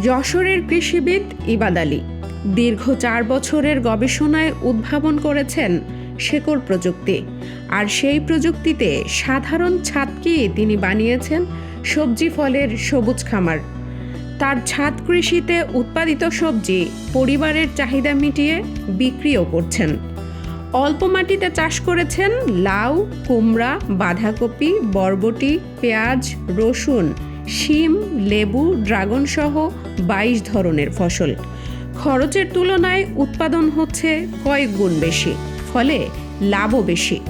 যশোরের কৃষিবিদ ইবাদ আলী। দীর্ঘ চার বছরের গবেষণায় উদ্ভাবন করেছেন শেকড় প্রযুক্তি। আর সেই প্রযুক্তিতে সাধারণ ছাদকেই তিনি বানিয়েছেন সবজি ফলের সবুজ খামার। তার ছাদ কৃষিতে উৎপাদিত সবজি পরিবারের চাহিদা মিটিয়ে বিক্রিও করছেন। অল্প মাটিতে চাষ করেছেন লাউ, কুমড়া, বাঁধাকপি, বরবটি, পেঁয়াজ, রসুন শিম, লেবু, ড্রাগন সহ বাইশ ধরনের ফসল। খরচের তুলনায় উৎপাদন হচ্ছে কয়েক গুণ বেশি, ফলে লাভও বেশি।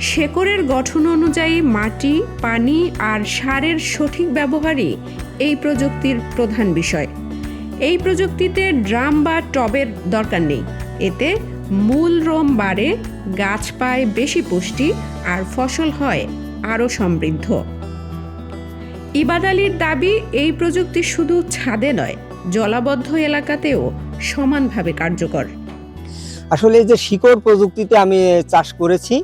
শেকড়ের গঠন অনুযায়ী মাটি, পানি আর সারের সঠিক ব্যবহারই এই প্রযুক্তির প্রধান বিষয়। এই প্রযুক্তিতে ড্রাম বা টবের দরকার নেই। এতে মূল রোম বাড়ে, গাছ পায় বেশি পুষ্টি আর ফসল হয় আরও সমৃদ্ধ। ইবাদ আলীর দাবি, এই প্রযুক্তি শুধু ছাদে নয়, জলাবদ্ধ এলাকাতেও সমানভাবে কার্যকর। আসলে যে শিকড় প্রযুক্তিতে আমি চাষ করেছি,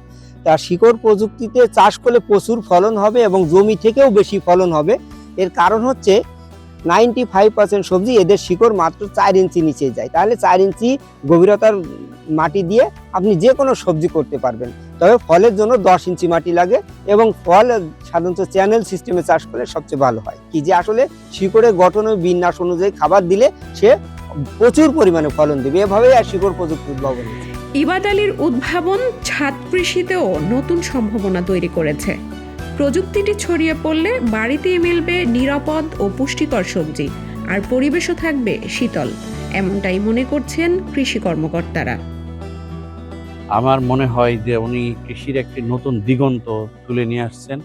তা শিকড় প্রযুক্তিতে চাষ করলে প্রচুর ফলন হবে এবং জমি থেকেও বেশি ফলন হবে। এর কারণ হচ্ছে নাইনটি ফাইভ পার্সেন্ট সবজি এদের শিকড় মাত্র চার ইঞ্চি নিচে যায়। তাহলে চার ইঞ্চি গভীরতার মাটি দিয়ে আপনি যে কোনো সবজি করতে পারবেন। তবে ফলের জন্য দশ ইঞ্চি মাটি লাগে এবং ফল সাধারণত চ্যানেল সিস্টেমে চাষ করলে সবচেয়ে ভালো হয়। কি যে আসলে শিকড়ের গঠন ও বিন্যাস অনুযায়ী খাবার দিলে সে প্রচুর পরিমাণে ফলন দেবে। এভাবেই আর শিকড় প্রযুক্তি উদ্ভাবন হয়েছে। ইবাদ আলীর উদ্ভাবন ছাদ কৃষিতেও নতুন সম্ভাবনা তৈরি করেছে। প্রযুক্তিটি ছড়িয়ে পড়লে বাড়িতেই মিলবে নিরাপদ ও পুষ্টিকর সবজি, আর পরিবেশও থাকবে শীতল। এমনটাই মনে করছেন কৃষি কর্মকর্তারা। আমার মনে হয় যে উনি কৃষির একটি নতুন দিগন্ত তুলে নিয়ে আসছেন।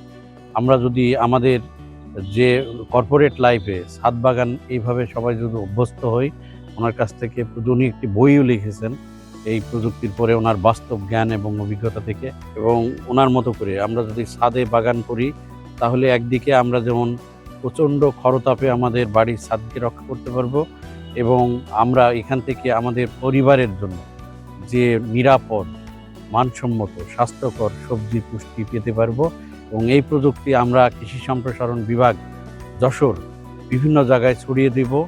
আমরা যদি আমাদের যে কর্পোরেট লাইফে ছাদ বাগান এইভাবে সবাই যদি অভ্যস্ত হই, ওনার কাছ থেকে উনি একটি বইও লিখেছেন এই প্রযুক্তির পরে ওনার বাস্তব জ্ঞান এবং অভিজ্ঞতা থেকে এবং ওনার মতো করে আমরা যদি ছাদে বাগান করি, তাহলে একদিকে আমরা যেমন প্রচণ্ড খরতাপে আমাদের বাড়ির ছাদকে রক্ষা করতে পারব এবং আমরা এখান থেকে আমাদের পরিবারের জন্য যে নিরাপদ, মানসম্মত, স্বাস্থ্যকর সবজি পুষ্টি পেতে পারব এবং এই প্রযুক্তি আমরা কৃষি সম্প্রসারণ বিভাগ যশোর বিভিন্ন জায়গায় ছড়িয়ে দেব।